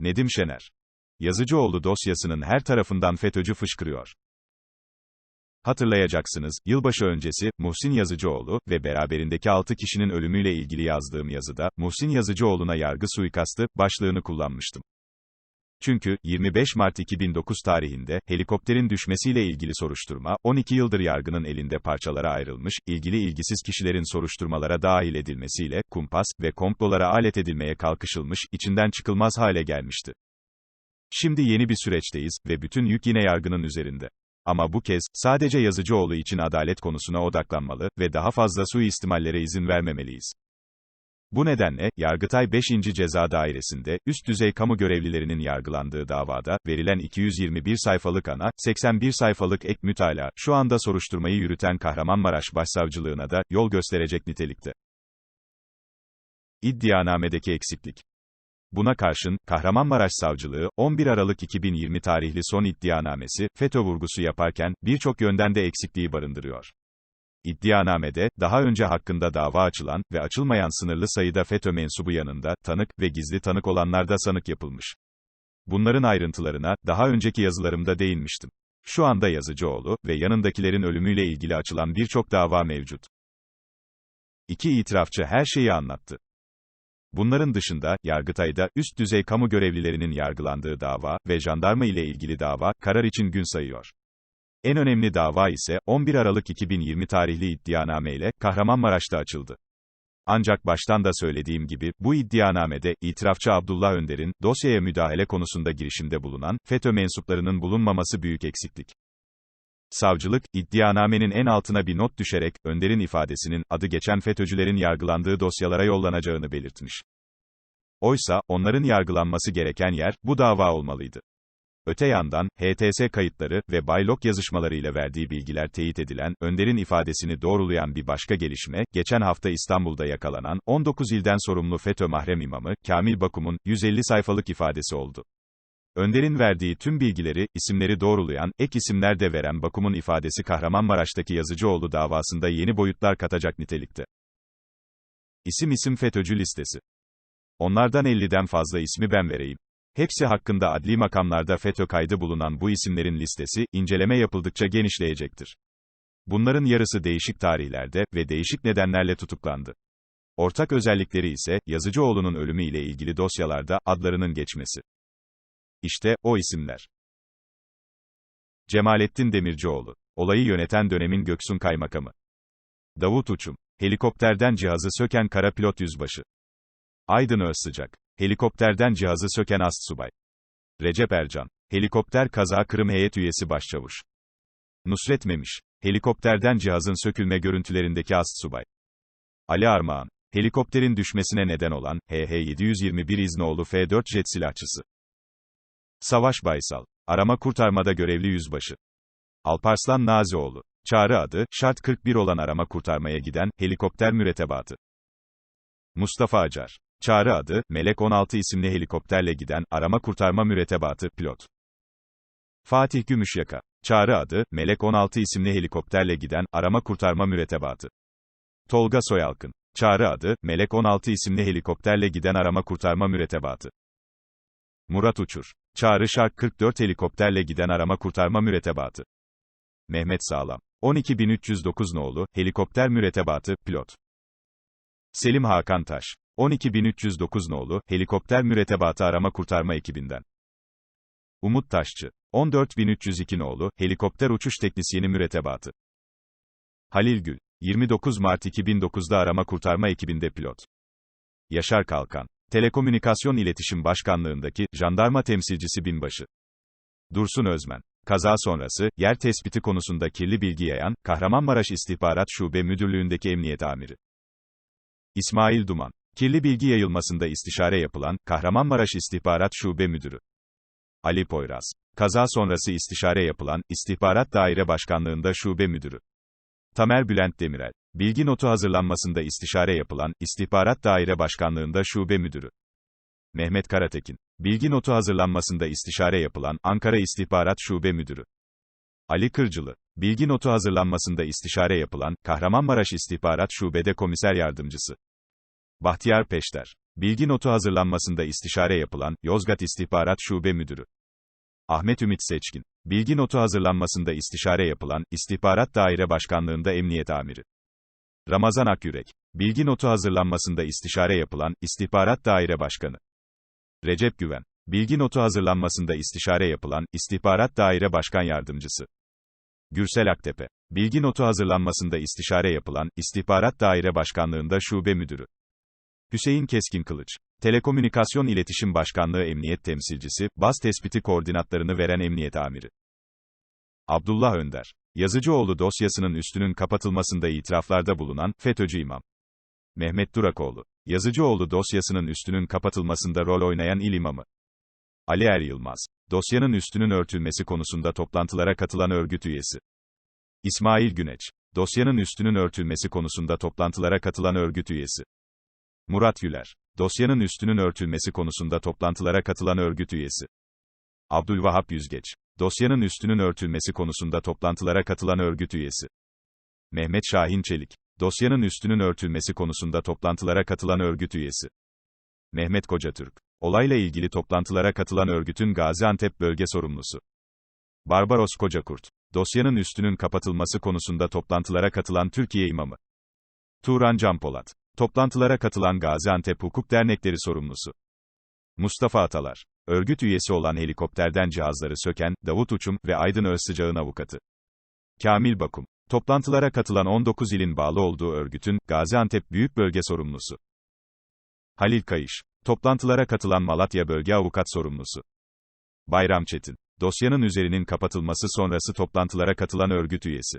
Nedim Şener. Yazıcıoğlu dosyasının her tarafından FETÖ'cü fışkırıyor. Hatırlayacaksınız, yılbaşı öncesi, Muhsin Yazıcıoğlu ve beraberindeki 6 kişinin ölümüyle ilgili yazdığım yazıda, Muhsin Yazıcıoğlu'na yargı suikastı, başlığını kullanmıştım. Çünkü, 25 Mart 2009 tarihinde, helikopterin düşmesiyle ilgili soruşturma, 12 yıldır yargının elinde parçalara ayrılmış, ilgili ilgisiz kişilerin soruşturmalara dahil edilmesiyle, kumpas ve komplolara alet edilmeye kalkışılmış, içinden çıkılmaz hale gelmişti. Şimdi yeni bir süreçteyiz ve bütün yük yine yargının üzerinde. Ama bu kez, sadece Yazıcıoğlu için adalet konusuna odaklanmalı ve daha fazla suistimallere izin vermemeliyiz. Bu nedenle, Yargıtay 5. Ceza Dairesi'nde, üst düzey kamu görevlilerinin yargılandığı davada, verilen 221 sayfalık ana, 81 sayfalık ek mütalaa, şu anda soruşturmayı yürüten Kahramanmaraş Başsavcılığına da, yol gösterecek nitelikte. İddianamedeki eksiklik. Buna karşın, Kahramanmaraş Savcılığı, 11 Aralık 2020 tarihli son iddianamesi, FETÖ vurgusu yaparken, birçok yönden de eksikliği barındırıyor. İddianamede, daha önce hakkında dava açılan ve açılmayan sınırlı sayıda FETÖ mensubu yanında, tanık ve gizli tanık olanlarda sanık yapılmış. Bunların ayrıntılarına, daha önceki yazılarımda değinmiştim. Şu anda Yazıcıoğlu ve yanındakilerin ölümüyle ilgili açılan birçok dava mevcut. İki itirafçı her şeyi anlattı. Bunların dışında, Yargıtay'da, üst düzey kamu görevlilerinin yargılandığı dava ve jandarma ile ilgili dava, karar için gün sayıyor. En önemli dava ise, 11 Aralık 2020 tarihli iddianame ile, Kahramanmaraş'ta açıldı. Ancak baştan da söylediğim gibi, bu iddianamede, itirafçı Abdullah Önder'in, dosyaya müdahale konusunda girişimde bulunan, FETÖ mensuplarının bulunmaması büyük eksiklik. Savcılık, iddianamenin en altına bir not düşerek, Önder'in ifadesinin, adı geçen FETÖ'cülerin yargılandığı dosyalara yollanacağını belirtmiş. Oysa, onların yargılanması gereken yer, bu dava olmalıydı. Öte yandan, HTS kayıtları ve Baylok yazışmalarıyla verdiği bilgiler teyit edilen, Önder'in ifadesini doğrulayan bir başka gelişme, geçen hafta İstanbul'da yakalanan, 19 ilden sorumlu FETÖ mahrem imamı, Kamil Bakum'un, 150 sayfalık ifadesi oldu. Önder'in verdiği tüm bilgileri, isimleri doğrulayan, ek isimler de veren Bakum'un ifadesi Kahramanmaraş'taki Yazıcıoğlu davasında yeni boyutlar katacak nitelikte. İsim isim FETÖ'cü listesi. Onlardan 50'den fazla ismi ben vereyim. Hepsi hakkında adli makamlarda FETÖ kaydı bulunan bu isimlerin listesi, inceleme yapıldıkça genişleyecektir. Bunların yarısı değişik tarihlerde ve değişik nedenlerle tutuklandı. Ortak özellikleri ise, Yazıcıoğlu'nun ölümü ile ilgili dosyalarda, adlarının geçmesi. İşte, o isimler. Cemalettin Demircioğlu. Olayı yöneten dönemin Göksun Kaymakamı. Davut Uçum. Helikopterden cihazı söken kara pilot yüzbaşı. Aydın Özsıcak. Helikopterden cihazı söken astsubay. Recep Ercan. Helikopter kaza Kırım heyet üyesi başçavuş. Nusret Memiş. Helikopterden cihazın sökülme görüntülerindeki astsubay. Ali Armağan. Helikopterin düşmesine neden olan, HH-721 İznoğlu F-4 jet silahçısı. Savaş Baysal. Arama kurtarmada görevli yüzbaşı. Alparslan Nazioğlu. Çağrı adı, şart 41 olan arama kurtarmaya giden, helikopter mürettebatı. Mustafa Acar. Çağrı adı, Melek 16 isimli helikopterle giden, arama kurtarma mürettebatı, pilot. Fatih Gümüşyaka. Çağrı adı, Melek 16 isimli helikopterle giden, arama kurtarma mürettebatı. Tolga Soyalkın. Çağrı adı, Melek 16 isimli helikopterle giden arama kurtarma mürettebatı. Murat Uçur. Çağrı Şark 44 helikopterle giden arama kurtarma mürettebatı. Mehmet Sağlam. 12309 nolu, helikopter mürettebatı, pilot. Selim Hakan Taş. 12309 nolu, helikopter mürettebatı arama kurtarma ekibinden. Umut Taşçı. 14302 nolu, helikopter uçuş teknisyeni mürettebatı. Halil Gül. 29 Mart 2009'da arama kurtarma ekibinde pilot. Yaşar Kalkan. Telekomünikasyon İletişim Başkanlığındaki, jandarma temsilcisi binbaşı. Dursun Özmen. Kaza sonrası, yer tespiti konusunda kirli bilgi yayan, Kahramanmaraş İstihbarat Şube Müdürlüğü'ndeki emniyet amiri. İsmail Duman. Kirli bilgi yayılmasında istişare yapılan, Kahramanmaraş İstihbarat Şube Müdürü. Ali Poyraz. Kaza sonrası istişare yapılan, İstihbarat Daire Başkanlığında Şube Müdürü. Tamer Bülent Demirel. Bilgi notu hazırlanmasında istişare yapılan, İstihbarat Daire Başkanlığında Şube Müdürü. Mehmet Karatekin. Bilgi notu hazırlanmasında istişare yapılan, Ankara İstihbarat Şube Müdürü. Ali Kırcılı. Bilgi notu hazırlanmasında istişare yapılan, Kahramanmaraş İstihbarat Şubede Komiser Yardımcısı. Bahtiyar Peşter. Bilgi notu hazırlanmasında istişare yapılan, Yozgat İstihbarat Şube Müdürü. Ahmet Ümit Seçkin. Bilgi notu hazırlanmasında istişare yapılan, İstihbarat Daire Başkanlığında Emniyet Amiri. Ramazan Akyürek. Bilgi notu hazırlanmasında istişare yapılan, İstihbarat Daire Başkanı. Recep Güven. Bilgi notu hazırlanmasında istişare yapılan, İstihbarat Daire Başkan Yardımcısı. Gürsel Aktepe. Bilgi notu hazırlanmasında istişare yapılan, İstihbarat Daire Başkanlığında Şube Müdürü. Hüseyin Keskin Kılıç. Telekomünikasyon İletişim Başkanlığı Emniyet Temsilcisi, baz tespiti koordinatlarını veren Emniyet Amiri. Abdullah Önder. Yazıcıoğlu dosyasının üstünün kapatılmasında itiraflarda bulunan, FETÖ'cü imam. Mehmet Durakoğlu. Yazıcıoğlu dosyasının üstünün kapatılmasında rol oynayan il imamı. Ali Er Yılmaz. Dosyanın üstünün örtülmesi konusunda toplantılara katılan örgüt üyesi. İsmail Güneç. Dosyanın üstünün örtülmesi konusunda toplantılara katılan örgüt üyesi. Murat Güler. Dosyanın üstünün örtülmesi konusunda toplantılara katılan örgüt üyesi. Abdülvahap Yüzgeç. Dosyanın üstünün örtülmesi konusunda toplantılara katılan örgüt üyesi. Mehmet Şahin Çelik. Dosyanın üstünün örtülmesi konusunda toplantılara katılan örgüt üyesi. Mehmet Kocatürk. Olayla ilgili toplantılara katılan örgütün Gaziantep bölge sorumlusu. Barbaros Kocakurt. Dosyanın üstünün kapatılması konusunda toplantılara katılan Türkiye imamı. Turan Canpolat. Toplantılara katılan Gaziantep Hukuk Dernekleri sorumlusu. Mustafa Atalar. Örgüt üyesi olan helikopterden cihazları söken, Davut Uçum ve Aydın Özsıcak'ın avukatı. Kamil Bakum. Toplantılara katılan 19 ilin bağlı olduğu örgütün, Gaziantep Büyük Bölge Sorumlusu. Halil Kayış. Toplantılara katılan Malatya Bölge Avukat Sorumlusu. Bayram Çetin. Dosyanın üzerinin kapatılması sonrası toplantılara katılan örgüt üyesi.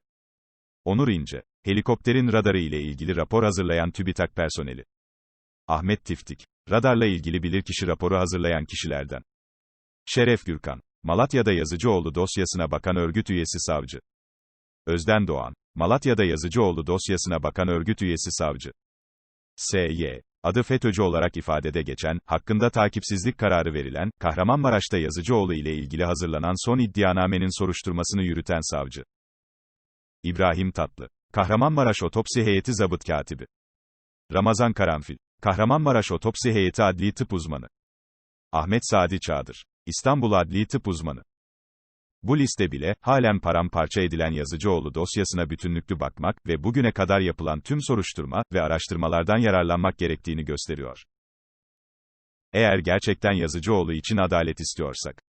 Onur İnce. Helikopterin radarı ile ilgili rapor hazırlayan TÜBİTAK personeli. Ahmet Tiftik. Radarla ilgili bilirkişi raporu hazırlayan kişilerden. Şeref Gürkan. Malatya'da Yazıcıoğlu dosyasına bakan örgüt üyesi savcı. Özden Doğan. Malatya'da Yazıcıoğlu dosyasına bakan örgüt üyesi savcı. S.Y. Adı FETÖ'cü olarak ifadede geçen, hakkında takipsizlik kararı verilen, Kahramanmaraş'ta Yazıcıoğlu ile ilgili hazırlanan son iddianamenin soruşturmasını yürüten savcı. İbrahim Tatlı. Kahramanmaraş Otopsi Heyeti Zabıt Katibi. Ramazan Karanfil. Kahramanmaraş Otopsi Heyeti Adli Tıp Uzmanı. Ahmet Sadi Çağdır. İstanbul Adli Tıp Uzmanı. Bu liste bile, halen paramparça edilen Yazıcıoğlu dosyasına bütünlüklü bakmak ve bugüne kadar yapılan tüm soruşturma ve araştırmalardan yararlanmak gerektiğini gösteriyor. Eğer gerçekten Yazıcıoğlu için adalet istiyorsak,